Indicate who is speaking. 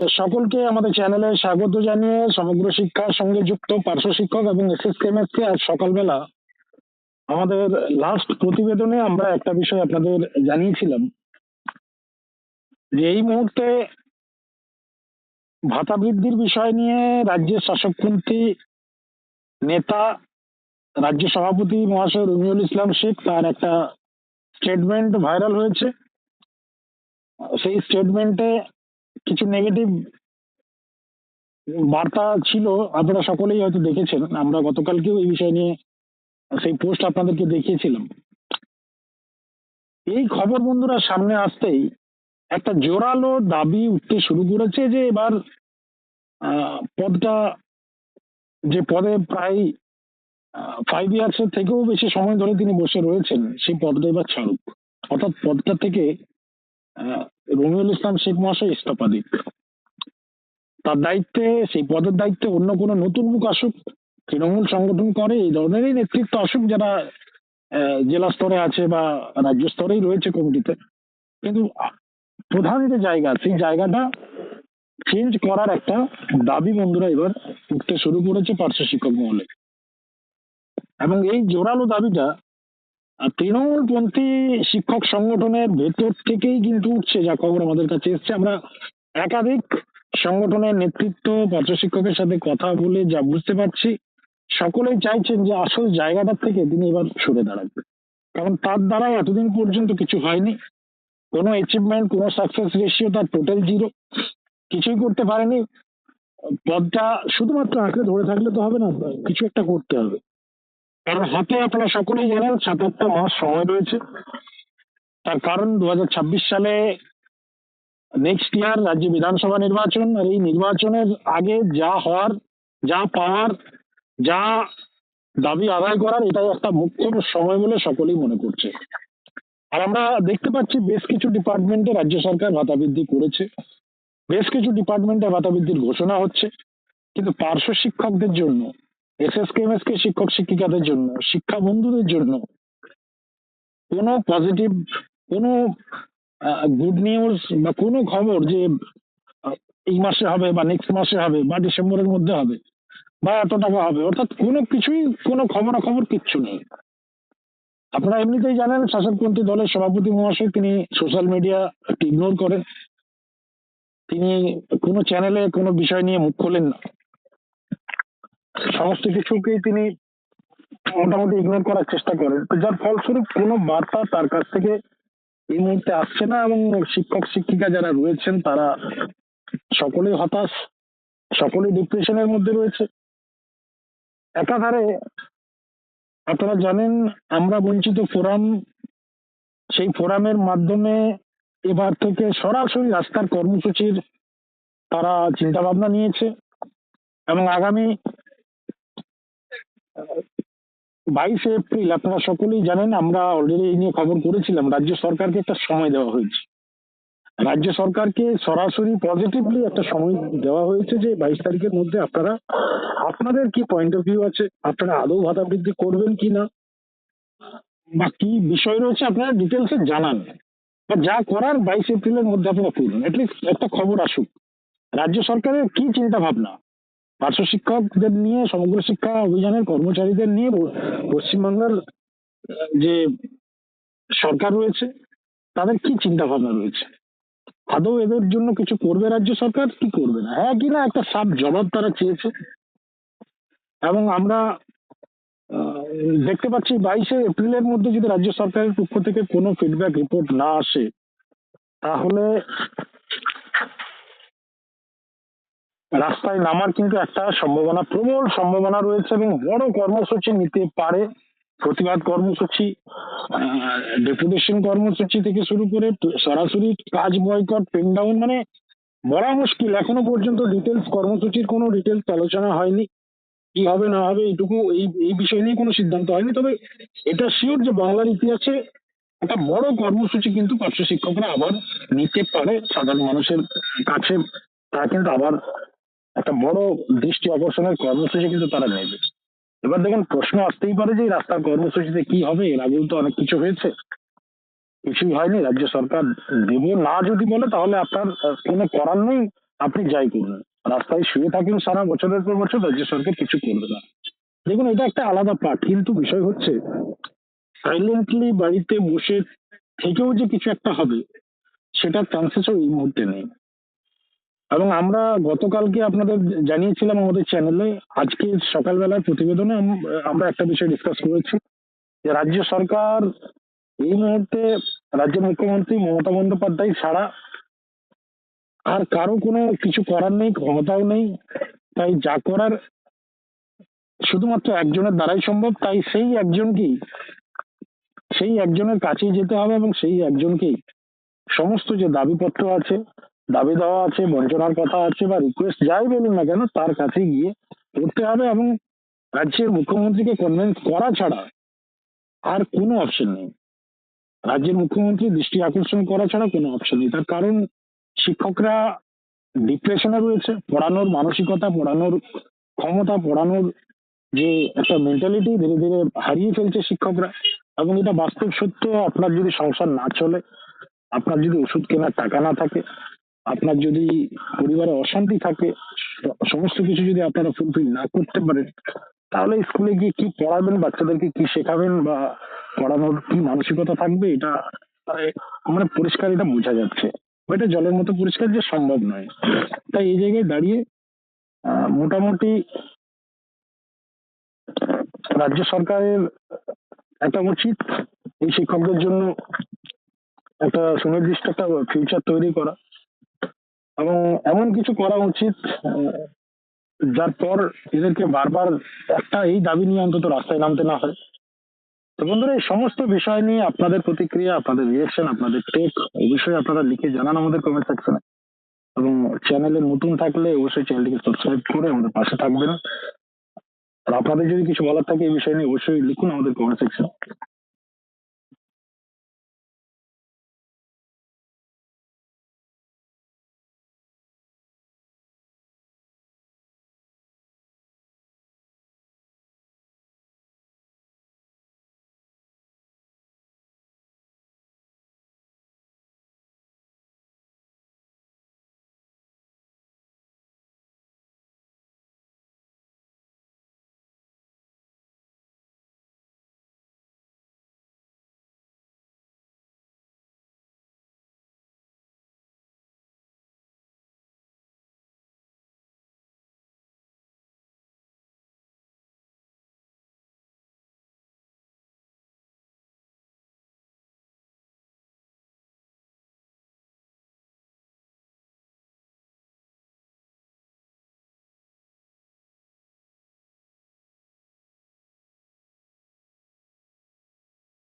Speaker 1: সকলকে আমাদের চ্যানেলে স্বাগত জানিয়ে সমগ্র শিক্ষার সঙ্গে যুক্ত পার্শ্ব শিক্ষক এবং এসএস কেমএসকে আজ সকালবেলা আমাদের লাস্ট প্রতিবেদনে আমরা একটা বিষয় আপনাদের জানিয়েছিলাম যে এই মুহূর্তে ভাতা বৃদ্ধির বিষয় নিয়ে রাজ্যের শাসকপন্থী নেতা, রাজ্য সভাপতি মহাশয় রবিউল ইসলাম শেখ তার একটা স্টেটমেন্ট ভাইরাল হয়েছে। সেই স্টেটমেন্টে কিছু নেগেটিভ বার্তা ছিল, আপনারা সকলেই হয়তো দেখেছেন, আমরা গতকালকেও এই বিষয় নিয়ে সেই পোস্ট আপনাদেরকে দেখিয়েছিলাম। এই খবর বন্ধুরা সামনে আসতেই একটা জোরালো দাবি উঠতে শুরু করেছে যে এবার পদটা যে পদে প্রায় ফাইভ ইয়ার্সের থেকেও বেশি সময় ধরে তিনি বসে রয়েছেন, সেই পদটা এবার ছাড়ুক। অর্থাৎ পদটা থেকে রমিউল ইসলাম শেখ মহাশয় ইস্তফা দিক। তার দায়িত্বে, সেই পদের দায়িত্বে অন্য কোনো নতুন মুখ আসুক, তৃণমূল সংগঠন করে, এই ধরনেরই নেতৃত্ব আসুক যারা জেলা স্তরে আছে বা রাজ্য স্তরেই রয়েছে কমিটিতে। কিন্তু প্রধান যে জায়গা, সেই জায়গাটা চেঞ্জ করার একটা দাবি বন্ধুরা এবার উঠতে শুরু করেছে পার্শ্ব শিক্ষক মহলে। এবং এই জোরালো দাবিটা তৃণমূলপন্থী শিক্ষক সংগঠনের ভেতর থেকেই কিন্তু উঠছে যা খবর আমাদের কাছে এসছে। আমরা একাধিক সংগঠনের নেতৃত্ব পার্শ্ব শিক্ষকের সাথে কথা বলে যা বুঝতে পারছি, সকলেই চাইছেন যে আসল জায়গাটার থেকে তিনি এবার সরে দাঁড়াবেন কারণ তার দ্বারা এতদিন পর্যন্ত কিছু হয়নি। কোনো অ্যাচিভমেন্ট কোনো সাকসেস রেশিও তার টোটাল জিরো কিছুই করতে পারেনি। পদটা শুধুমাত্র আঁকড়ে ধরে থাকলে তো হবে না, কিছু একটা করতে হবে। কারণ হাতে আপনারা সকলেই জানেন সাত আটটা মাস সময় রয়েছে। তার কারণ দু হাজার ছাব্বিশ সালে নেক্সট ইয়ার রাজ্য বিধানসভা নির্বাচন, আর এই নির্বাচনের আগে যা হওয়ার, যা পাওয়ার, যা দাবি আদায় করার, এটাই একটা মুখ্য সময় বলে সকলেই মনে করছে। আর আমরা দেখতে পাচ্ছি বেশ কিছু ডিপার্টমেন্টে রাজ্য সরকার ভাতা বৃদ্ধি করেছে। বেশ কিছু ডিপার্টমেন্টে ভাতা বৃদ্ধির ঘোষণা হচ্ছে। কিন্তু পার্শ্ব শিক্ষকদের জন্য এস এস কে শিক্ষক শিক্ষিকাদের জন্য, শিক্ষা বন্ধুদের জন্য কোনো পজিটিভ কোনো গুড নিউজ বা কোনো খবর যে এই মাসে হবে বা নেক্সট মাসে হবে বা ডিসেম্বরের মধ্যে হবে বা এত টাকা হবে, অর্থাৎ কোনো কিছুই, কোনো খবরাখবর কিচ্ছু নেই। আপনারা এমনিতেই জানেন শাসকপন্থী দলের সভাপতি মহাশয়, তিনি সোশ্যাল মিডিয়া ইগনোর করেন। তিনি কোনো চ্যানেলে কোনো বিষয় নিয়ে মুখ খোলেন না। সমস্ত কিছুকেই তিনি মোটামুটি ইগনোর করার চেষ্টা করেন। তো যার ফলস্বরূপ কোনো বার্তা তার কাছ থেকে এই মুহূর্তে আসছে না এবং শিক্ষক, শিক্ষিকা যারা রয়েছেন তারা সকলেই হতাশ, সকলেই ডিপ্রেশনের মধ্যে রয়েছে। একাধারে আপনারা জানেন, আমরা বঞ্চিত ফোরাম, সেই ফোরামের মাধ্যমে এবার থেকে সরাসরি রাস্তার কর্মসূচির তারা চিন্তা ভাবনা নিয়েছে এবং আগামী বাইশে এপ্রিল, আপনারা সকলেই জানেন, আমরা অলরেডি এই নিয়ে খবর করেছিলাম, রাজ্য সরকারকে একটা সময় দেওয়া হয়েছে। রাজ্য সরকারকে সরাসরি পজিটিভলি একটা সময় দেওয়া হয়েছে যে, বাইশ তারিখের মধ্যে আপনারা, আপনাদের কি পয়েন্ট অফ ভিউ আছে? আপনারা আদৌ ভাতা বৃদ্ধি করবেন কি না? বা কি বিষয় রয়েছে আপনারা ডিটেলসে জানান। বা যা করার বাইশ এপ্রিলের মধ্যে আপনারা করুন। অ্যাটলিস্ট একটা খবর আসুক। রাজ্য সরকারের কি চিন্তা ভাবনা পার্শ্ব শিক্ষকদের নিয়ে, সমগ্র শিক্ষা অভিযানের কর্মচারীদের নিয়ে পশ্চিমবাংলার, যে সরকার রয়েছে, তাদের কি চিন্তা ভাবনা রয়েছে? আদৌ এদের জন্য কিছু করবে রাজ্য সরকার? কি করবে না? হ্যাঁ কি না, একটা সাপ জবাব তারা চেয়েছে। এবং আমরা দেখতে পাচ্ছি বাইশে এপ্রিলের মধ্যে যদি রাজ্য সরকারের পক্ষ থেকে কোনো ফিডব্যাক রিপোর্ট না আসে, তাহলে রাস্তায় নামার কিন্তু একটা সম্ভাবনা, প্রবল সম্ভাবনা রয়েছে এবং বড় কর্মসূচি নিতে পারে। প্রতিবাদ কর্মসূচি ডেপুটেশন কর্মসূচি থেকে শুরু করে সরাসরি কাজ বয়কট পেন ডাউন মানে বলা মুশকিল। এখনও পর্যন্ত ডিটেলস কর্মসূচির কোনো ডিটেলস আলোচনা হয়নি। কি হবে, না হবে, এইটুকু, এই এই বিষয় নিয়ে কোনো সিদ্ধান্ত হয়নি। তবে এটা শিওর যে বাংলার ইতিহাসে একটা বড় কর্মসূচি কিন্তু পার্শ্ব শিক্ষকরা আবার নিতে পারে। সাধারণ মানুষের কাছে তারা কিন্তু আবার একটা বড় দৃষ্টি আকর্ষণের কর্মসূচি কিন্তু তারা নেবে। এবার দেখেন, প্রশ্ন আসতেই পারে যে রাস্তার কর্মসূচিতে কি হবে? এর আগেও তো অনেক কিছু হয়েছে। কিছুই হয়নি, রাজ্য সরকার দেব না যদি বলে, তাহলে আপনার কোনো করার নেই, আপনি যাই করুন। রাস্তায় শুয়ে থাকেন সারা বছরের পর বছর, রাজ্য সরকার কিছু করবে না। দেখুন, এটা একটা আলাদা পার্ট কিন্তু বিষয় হচ্ছে সাইলেন্টলি বাড়িতে বসে থেকেও যে কিছু একটা হবে, সেটার চান্সেসও এই মুহূর্তে নেই। এবং আমরা গতকালকে আপনাদের জানিয়েছিলাম আমাদের চ্যানেলে আজকে সকালবেলার প্রতিবেদনে আমরা একটা বিষয় ডিসকাস করেছি, যে রাজ্য সরকার এই মুহূর্তে রাজ্যের মুখ্যমন্ত্রী মমতা বন্দ্যোপাধ্যায় ছাড়া আর কারও কোনো কিছু করার নেই, ক্ষমতাও নেই, তাই যা করার শুধুমাত্র একজনের দ্বারাই সম্ভব, তাই সেই একজনকেই সেই একজনের কাছেই যেতে হবে এবং সেই একজনকেই সমস্ত যে দাবিপত্র আছে দাবি দেওয়া আছে, বঞ্চনার কথা আছে বা রিকোয়েস্ট যাই বলুন না কেন, তার কাছে গিয়ে করতে হবে এবং রাজ্যের মুখ্যমন্ত্রীকে কনভিন্স করা ছাড়া আর কোনো অপশন নেই। রাজ্যের মুখ্যমন্ত্রী দৃষ্টি আকর্ষণ করা ছাড়া কোনো অপশন নেই। তার কারণ শিক্ষকরা ডিপ্রেশনে রয়েছে, পড়ানোর মানসিকতা, পড়ানোর ক্ষমতা, পড়ানোর যে একটা মেন্টালিটি ধীরে ধীরে হারিয়ে ফেলছে শিক্ষকরা এবং এটা বাস্তব সত্য। আপনার যদি সংসার না চলে, আপনার যদি ওষুধ কেনার টাকা না থাকে আপনার যদি পরিবারে অশান্তি থাকে সমস্ত কিছু যদি আপনারা ফুলফিল না করতে পারেন, তাহলে স্কুলে গিয়ে কি পড়াবেন? বাচ্চাদেরকে কি শেখাবেন? বা পড়ানোর কি মানসিকতা থাকবে? এটা মানে পরিষ্কার এটা বোঝা যাচ্ছে। এটা জলের মতো পরিষ্কার যে সম্ভব নয়। তাই এই জায়গায় দাঁড়িয়ে মোটামুটি রাজ্য সরকারের একটা উচিত এই শিক্ষকদের জন্য একটা সুনির্দিষ্ট একটা ফিউচার তৈরি করা। এবং এমন কিছু করা উচিত যার পর এদেরকে বারবার একটা এই দাবি নিয়ে অন্তত রাস্তায় নামতে না হয়। তো বন্ধুরা, এই সমস্ত বিষয় নিয়ে আপনাদের প্রতিক্রিয়া, আপনাদের রিয়েকশন আপনাদের টেক এই বিষয়ে আপনারা লিখে জানান আমাদের কমেন্ট সেকশনে এবং চ্যানেলে নতুন থাকলে অবশ্যই চ্যানেলটিকে সাবস্ক্রাইব করে আমাদের পাশে থাকবেন। আর আপনাদের যদি কিছু বলার থাকে এই বিষয় নিয়ে অবশ্যই লিখুন আমাদের কমেন্ট সেকশনে